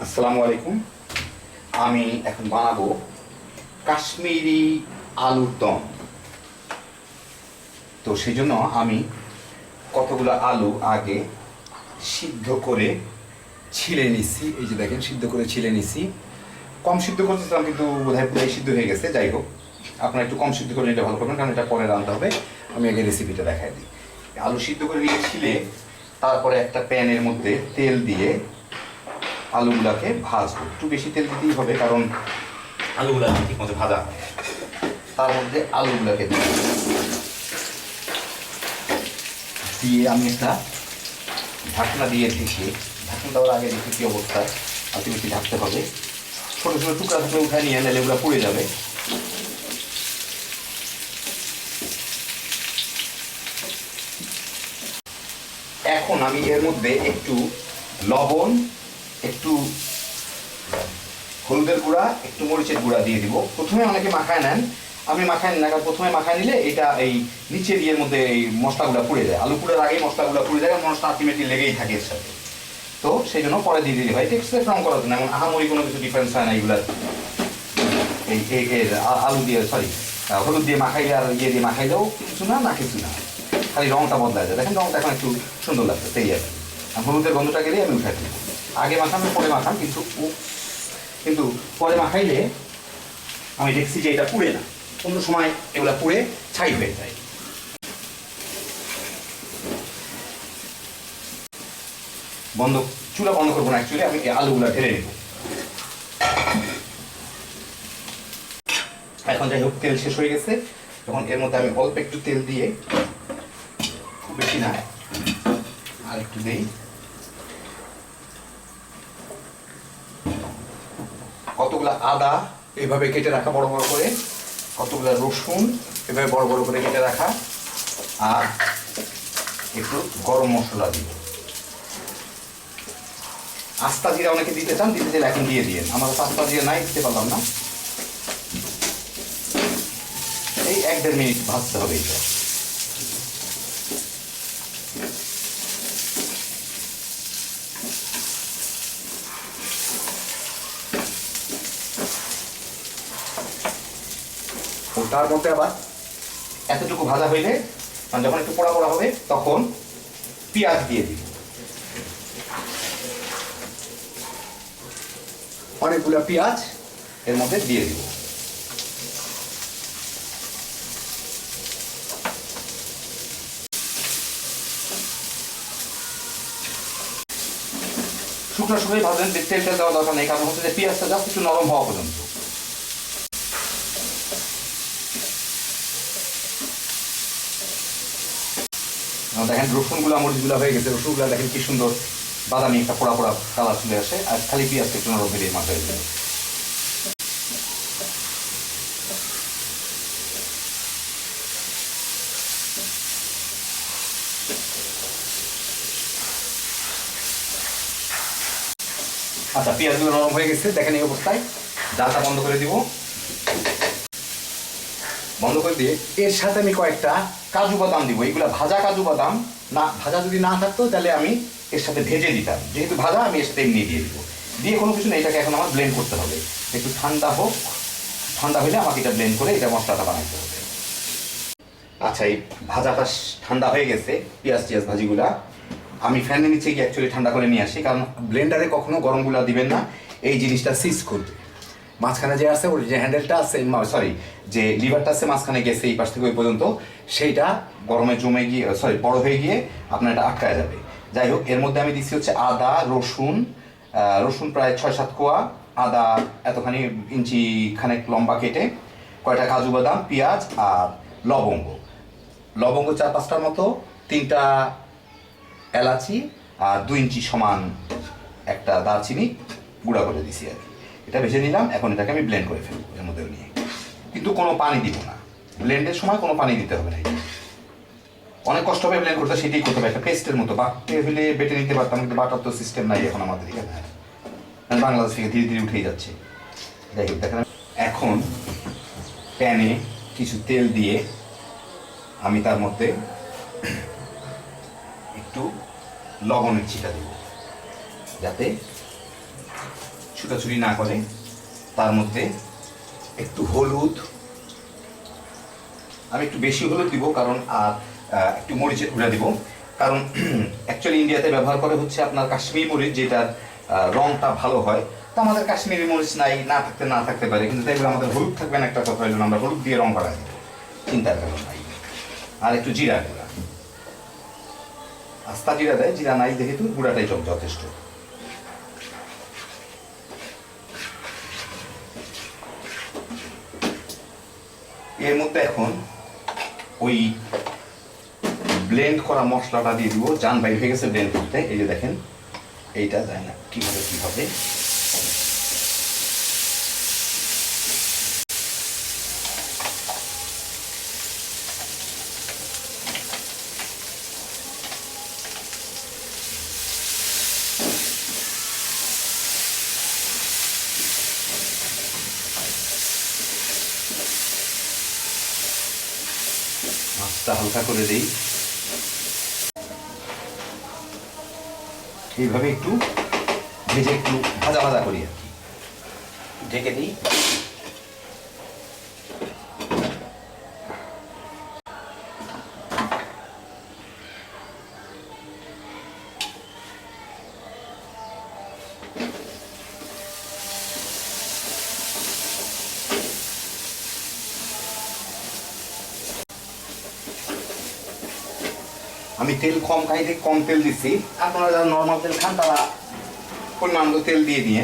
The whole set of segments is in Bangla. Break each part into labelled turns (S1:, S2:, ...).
S1: আসসালামু আলাইকুম। আমি এখন বানাবো কাশ্মীরি আলুর দম। তো সেই জন্য আমি কতগুলো আলু আগে সিদ্ধ করে ছিলে নিছি। এই যে দেখেন, সিদ্ধ করে ছিলে নিছি। কম সিদ্ধ করতেছিলাম, কিন্তু বোধহয় পুরো সিদ্ধ হয়ে গেছে। যাই হোক, আপনারা একটু কম সিদ্ধ করে নিতে ভালো করবেন, কারণ এটা পরে রান্না হবে। আমি আগে রেসিপিটা দেখাই দিই। আলু সিদ্ধ করে নিয়ে ছিলে, তারপরে একটা প্যানের মধ্যে তেল দিয়ে আলুগুলাকে ভাজবো। একটু বেশি তেল দিতেই হবে কারণ আলুগুলা ঠিক মতো ভাজা। তার মধ্যে আলুগুলাকে দিই দিয়ে আমি একটা ঢাকনা দিয়ে ঢেকে ঢাকনা দেওয়ার আগে দেখি কি অবস্থা আলটিমেটলি ঢাকতে হবে। ছোটো ছোটো টুকরা টুকরো উঠায় নিয়ে নাহলে এগুলো পুড়ে যাবে। এখন আমি এর মধ্যে একটু লবণ একটু হলুদের গুঁড়া, একটু মরিচের গুঁড়া দিয়ে দিব। প্রথমে অনেকে মাখায় নেন। আমি মাখায় না কারণ প্রথমে মাখায় নিলে এটা এই নিচের ইয়ের মধ্যে এই মশলাগুলো পুড়ে যায়। আলু পুড়ের আগেই মশলাগুলো পুড়ে যায় মশলা আলটিমেটলি লেগেই থাকে এর সাথে। তো সেই জন্য পরে দিয়ে দিতে হয়। টেক্সটে ফ্রম করার জন্য, এমন আহামরি কোনো কিছু ডিফারেন্স হয় না এইগুলার এই আলু দিয়ে সরি হলুদ দিয়ে মাখাইলে আর ইয়ে দিয়ে মাখাইলেও কিছু না না কিছু না। খালি রংটা বদলায় যায় দেখেন রংটা এখন একটু সুন্দর লাগছে সেই। আর হলুদের গন্ধটা গেলেই আমি উঠাই দিই আগে মাখাম, পরে মাখাম, কিন্তু কিন্তু পরে মাখাইলে আমি দেখছি যে এটা পুড়ে না। অন্য সময় এগুলা পুড়ে ছাই হয়ে যায়। বন্ধ, চুলা বন্ধ করব না অ্যাকচুয়ালি আমি আলুগুলা ঢেলে নেব। এখন যাই হোক, তেল শেষ হয়ে গেছে। তখন এর মধ্যে আমি অল্প একটু তেল দিয়ে খুব বেশি না, আর একটু দিই। কতগুলা আদা এভাবে কেটে রাখা, বড় বড় করে? কতগুলা রসুন এভাবে বড় বড় করে কেটে রাখা? আর একটু গরম মশলা দিব। আস্তা জিরা অনেকে দিতে চান, দিতে চাইলে এখন দিয়ে দিয়েন। আমার আস্তা জিরা নাই, দিতে পারলাম না। এই এক দেড় মিনিট ভাজতে হবে এটা তার মধ্যে আবার এতটুকু ভাজা হইলে মানে যখন একটু পোড়া পোড়া হবে, তখন পেঁয়াজ দিয়ে দিব। অনেকগুলো পেঁয়াজ এর মধ্যে দিয়ে দিব। শুকনো শুকনোই ভাজবেন, তেলটা দেওয়া দরকার নেই, কারণ হচ্ছে যে পেঁয়াজটা জাস্ট একটু নরম হওয়া পর্যন্ত। দেখেন রসুনগুলো, মরিচগুলো হয়ে গেছে। রসুনগুলো দেখেন কি সুন্দর বাদামি একটা পোড়া পোড়া কালার চলে আসে। আর খালি পেঁয়াজটা একটু নরম হয়ে মাথা হয়ে যাবে। আচ্ছা পেঁয়াজগুলো নরম হয়ে গেছে। দেখেন এই অবস্থায়। জালটা বন্ধ করে দিব। বন্ধ করে দিয়ে এর সাথে আমি কয়েকটা কাজু বাদাম দিব, এইগুলা ভাজা কাজু বাদাম। না, ভাজা যদি না থাকতো, তাহলে আমি এর সাথে ভেজে দিতাম যেহেতু ভাজা, আমি এর সাথে এমনি দিয়ে দিব। দিয়ে কোনো কিছু নেই, এটাকে এখন আমার ব্লেন্ড করতে হবে। একটু ঠান্ডা হোক, ঠান্ডা হলে আমাকে এটা ব্লেন্ড করে এটা মশলাটা বানাইতে হবে। আচ্ছা এই ভাজাটা ঠান্ডা হয়ে গেছে, পেঁয়াজ টিয়াজ ভাজিগুলা। আমি ফ্যানের নিচে গিয়ে অ্যাকচুয়ালি ঠান্ডা করে নিয়ে আসি, কারণ ব্লেন্ডারে কখনো গরমগুলা দিবেন না। এই জিনিসটা সিজ করবে। মাঝখানে যে আছে ওর যে হ্যান্ডেলটা আছে সরি যে লিভারটা আছে, মাঝখানে গেছে এই পাশ থেকে ওই পর্যন্ত। সেইটা গরমে জমে গিয়ে সরি বড় হয়ে গিয়ে আপনার এটা আটকায় যাবে। যাই হোক, এর মধ্যে আমি দিচ্ছি হচ্ছে আদা, রসুন রসুন প্রায় ছয় সাত কোয়া, আদা এতখানি ইঞ্চি খানেক লম্বা কেটে কয়টা কাজু বাদাম, পেঁয়াজ আর লবঙ্গ। লবঙ্গ চার পাঁচটার মতো, তিনটা এলাচি আর দুই ইঞ্চি সমান একটা দারচিনি গুঁড়া করে দিছি আর কি। এটা ভেজে নিলাম, এখন এটাকে আমি ব্লেন্ড করে ফেলব এর মধ্যে নিয়ে। কিন্তু কোনো পানি দিব না। ব্লেন্ডের সময় কোনো পানি দিতে হবে না অনেক কষ্ট হবে ব্লেন্ড করতে সেটাই করতে হবে। একটা পেস্টের মতো বাটতে হলে বেটে নিতে পারতাম, কিন্তু বাটার তো সিস্টেম নাই এখন আমাদের এখানে। মানে বাংলাদেশ থেকে ধীরে ধীরে উঠেই যাচ্ছে। যাই হোক, দেখেন, এখন প্যানে কিছু তেল দিয়ে আমি তার মধ্যে একটু লবণের ছিটা দেব, যাতে ছুটাছুটি না করে তার মধ্যে একটু হলুদ আমি একটু বেশি হলুদ দিব, কারণ আর একটু মরিচের গুঁড়া দিব। কারণ অ্যাকচুয়ালি ইন্ডিয়াতে ব্যবহার করে হচ্ছে আপনার কাশ্মীরি মরিচ যেটার রংটা ভালো হয়। তো আমাদের কাশ্মীরি মরিচ নাই, না থাকতে না থাকতে পারে। কিন্তু তাই আমাদের হলুদ থাকবে না, একটা কথা হইল আমরা হলুদ দিয়ে রং করা দিব। চিন্তার কারণ নাই আর একটু জিরা গুঁড়া। আস্তা জিরা দেয়, জিরা নাই যেহেতু, গুঁড়াটাই যথেষ্ট। এর মধ্যে এখন ওই ব্লেন্ড করা মশলাটা দিয়ে দিব। জান বাইর হয়ে গেছে ব্লেন্ড করতে। এই যে দেখেন, এইটা যায় না কীভাবে কী হবে হালকা করে দিই। এইভাবে একটু ভেজে একটু ভাজা ভাজা করি আর কি। ঢেকে দিই। আমি তেল কম খাই কম তেল দিচ্ছি আপনারা যারা নর্মাল তেল খান, তারা পরিমাণ তেল দিয়ে দিয়ে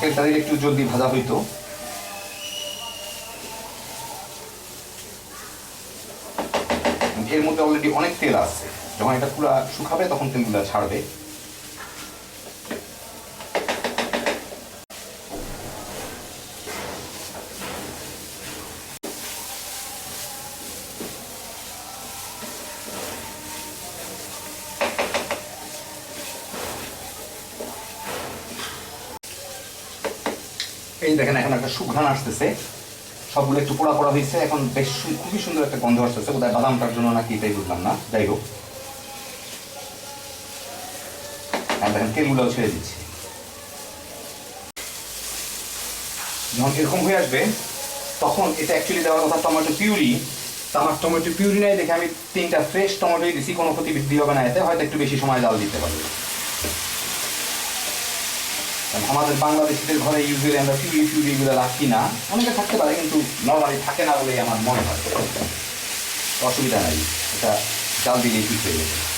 S1: তেলটা দিলে একটু জলদি ভাজা হইতো। এর মধ্যে অলরেডি অনেক তেল আছে। যখন এটা পুরো শুকাবে, তখন তেলগুলো ছাড়বে। দেখেন, এখন একটা সুঘ্রাণ আসতেছে। সবগুলো একটু পোড়া পোড়া হয়েছে। এখন বেশ খুবই সুন্দর একটা গন্ধ আসতেছে। বোধহয় বাদামটার জন্য নাকি এটাই বুঝলাম না। যাই হোক। আর দেখেন, তেলগুলোও ছেড়ে দিচ্ছি। যখন এরকম হয়ে আসবে, তখন এটা অ্যাকচুয়ালি দেওয়ার কথা টমেটো পিউরি। তো আমার টমেটো পিউরি নাই দেখে আমি তিনটা ফ্রেশ টমেটোই দিছি। কোনো ক্ষতি বৃদ্ধি হবে না এতে। হয়তো একটু বেশি সময় জাল দিতে কারণ আমাদের বাংলাদেশিদের ঘরে ইউজুয়ালি আমরা টিভি ফিউরি এগুলো রাখি না। অনেকে থাকতে পারে, কিন্তু নর্মালি থাকে না বলেই আমার মনে হয়। অসুবিধা নাই। এটা জাল দিলেই ঠিক হয়ে যাবে।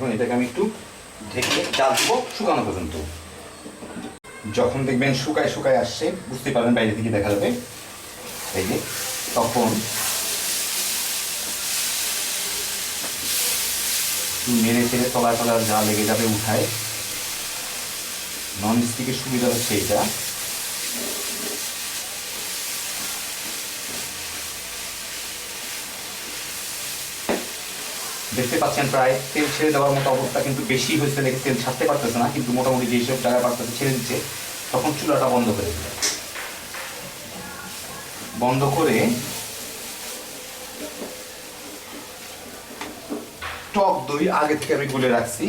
S1: এখন এটাকে আমি একটু ঢেকে জাল দেবো শুকানো পর্যন্ত। যখন দেখবেন শুকায় শুকায় আসছে, বুঝতে পারবেন বাইরে থেকে দেখা যাবে। এই যে, তখন মেরে চেড়ে তলায় তলায় যা লেগে যাবে উঠায়। নন স্টিকের সুবিধা হচ্ছে এটা দেখতে পাচ্ছেন প্রায় তেল ছেড়ে দেওয়ার মতো অবস্থা, কিন্তু বেশি হয়েছে দেখে তেল ছাড়তে পারতেছে না, কিন্তু মোটামুটি যেসব জায়গায় পারতেছে ছেড়ে দিচ্ছে, তখন চুলাটা বন্ধ করে দিল। বন্ধ করে টক দই আগে থেকে আমি গুলে রাখছি,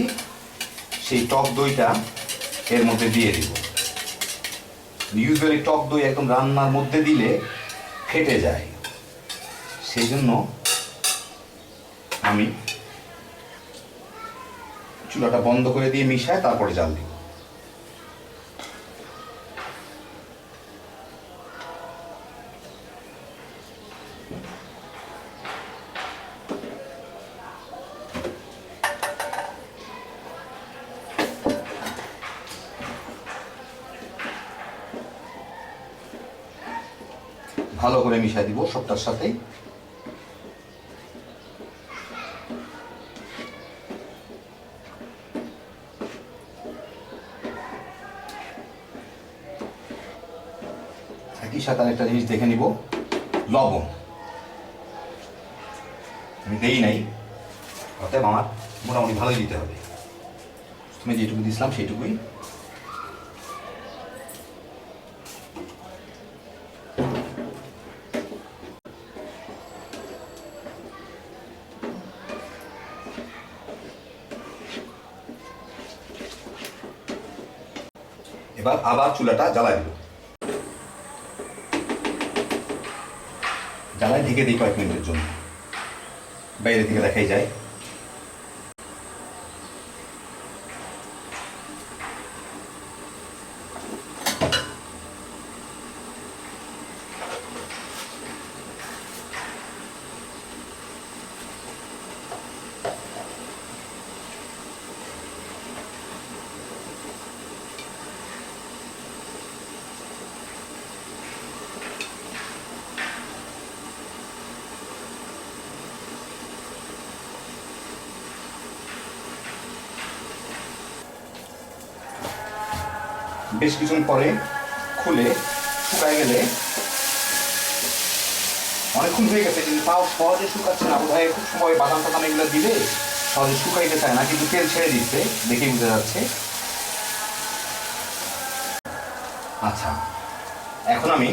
S1: সেই টক দইটা এর মধ্যে দিয়ে দিব। ইউজুয়ালি টক দই একদম রান্নার মধ্যে দিলে ফেটে যায়। সেই জন্য আমি চুলাটা বন্ধ করে দিয়ে মিশায় তারপরে জাল দিব। ভালো করে মিশাই দিব সবটার সাথেই। সাথে আরেকটা জিনিস দেখে নিব। লবণ। আমি দেই নাই। অতএব আমার মোটামুটি ভালোই দিতে হবে। তুমি যেটুকু দিছিলাম সেইটুকুই। এবার আবার চুলাটা জ্বালাই দিব। ঢেকে দিই কয়েক মিনিটের জন্য। বাইরে থেকে দেখাই যায়। বেশ কিছুক্ষণ পরে খুলে শুকায় গেলে অনেকক্ষণ হয়ে গেছে, কিন্তু তাও সহজে শুকাচ্ছে না। বোধহয় খুব সময় বাদাম টাদাম এগুলো দিলে সহজে শুকাইতে চায় না, কিন্তু তেল ছেড়ে দিচ্ছে, দেখেই বুঝে যাচ্ছে। আচ্ছা এখন আমি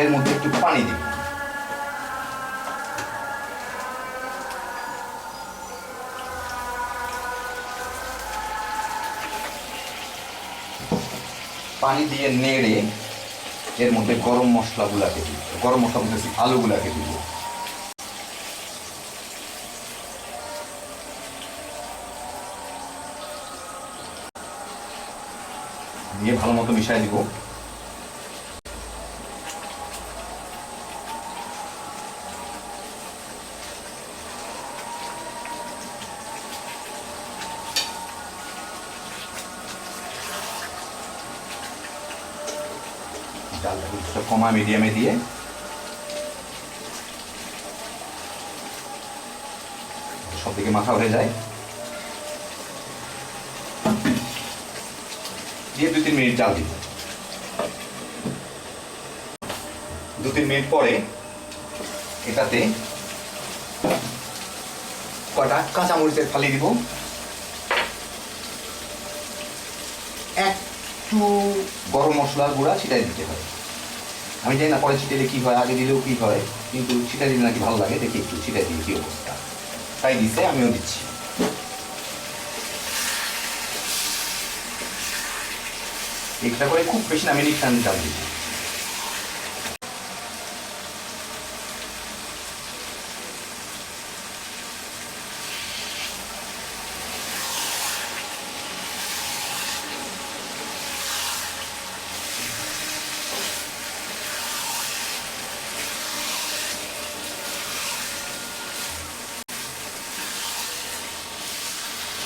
S1: এর মধ্যে একটু পানি দিব পানি দিয়ে নেড়ে এর মধ্যে গরম মশলাগুলাকে দিব। গরম মশলা বলতেছি আলুগুলাকে দিব। দিয়ে ভালো মতো মিশাই দিব। ডালটা কিছুটা কমা মিডিয়ামে দিয়ে। সব মাখা হয়ে যায়। দিয়ে দু তিন মিনিট জাল দিব দু তিন মিনিট পরে এটাতে কটা কাঁচামরিচের ফালি দিব? একটু গরম মশলার গুঁড়া ছিটাই দিতে হয়। আমি জানি না পরে ছিটাইলে কী হয়, আগে দিলেও কী হয়, কিন্তু ছিটাই দিলে নাকি ভালো লাগে, দেখি একটু ছিটাই দিলে কী অবস্থা। তাই দিচ্ছে আমিও দিচ্ছি। এটা করে খুব বেশি না মিনিট চাল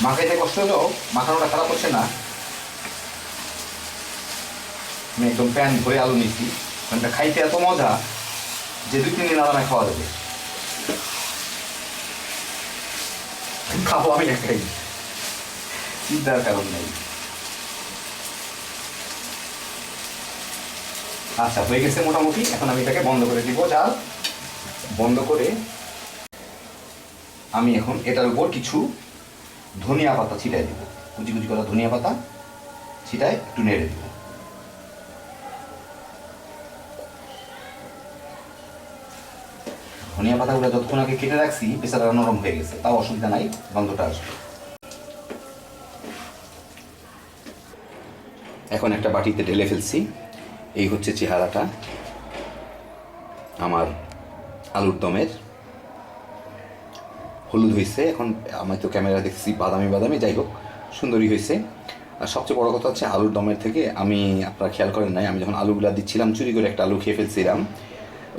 S1: মাখাইতে কষ্ট হলেও মাখানোটা খারাপ হচ্ছে না। আমি একদম প্যান ধরে আলু নিচ্ছি কারণ খাইতে এত মজা যে দুই, তিন দিন আরামে খাওয়া যাবে। খাব আমি একাই। চিন্তার কারণ নেই। আচ্ছা হয়ে গেছে মোটামুটি। এখন আমি এটাকে বন্ধ করে দিব। চাল বন্ধ করে আমি এখন এটার উপর কিছু ধনিয়া পাতা ছিটাই দেবো। কুচি কুচি করা ধনিয়া পাতা ছিটাই একটু নেড়ে দেবো। ধনিয়া পাতাগুলো যতক্ষণ আগে কেটে রাখছি পেছাটা নরম হয়ে গেছে। তাও অসুবিধা নাই, গন্ধটা আসবে। এখন একটা বাটিতে ঢেলে ফেলছি। এই হচ্ছে চেহারাটা, আমার আলুর দমের। হলুদ হয়েছে এখন আমি তো ক্যামেরা দেখছি বাদামি বাদামি, যাই হোক সুন্দরী হয়েছে আর সবচেয়ে বড় কথা হচ্ছে আলুর দমের থেকে আমি, আপনারা খেয়াল করেন নাই, আমি যখন আলুগুলা দিচ্ছিলাম, চুরি করে একটা আলু খেয়ে ফেলছিলাম,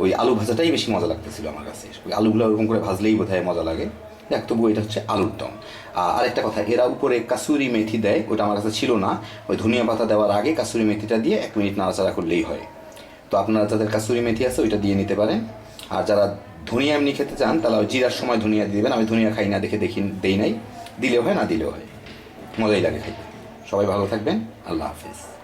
S1: ওই আলু ভাজাটাই বেশি মজা লাগতেছিল আমার কাছে। ওই আলুগুলো ওরকম করে ভাজলেই বোধ মজা লাগে। দেখ তবু এটা হচ্ছে আলুর দম। আর একটা কথা, এরা উপরে কাসুরি মেথি দেয়, ওটা আমার কাছে ছিল না। ওই ধনিয়া পাতা দেওয়ার আগে কাসুরি মেথিটা দিয়ে এক মিনিট নাড়াচাড়া করলেই হয়। তো আপনারা যাদের কাসুরি মেথি আছে, ওইটা দিয়ে নিতে পারেন। আর যারা ধনিয়া এমনি খেতে চান, তাহলে জিরার সময় ধনিয়া দিয়ে দেবেন। আমি ধনিয়া খাই না, দেখে দেখি দেই নাই। দিলেও হয়, না দিলেও হয়। মজাই লাগে খাইতে। সবাই ভালো থাকবেন। আল্লাহ হাফিজ।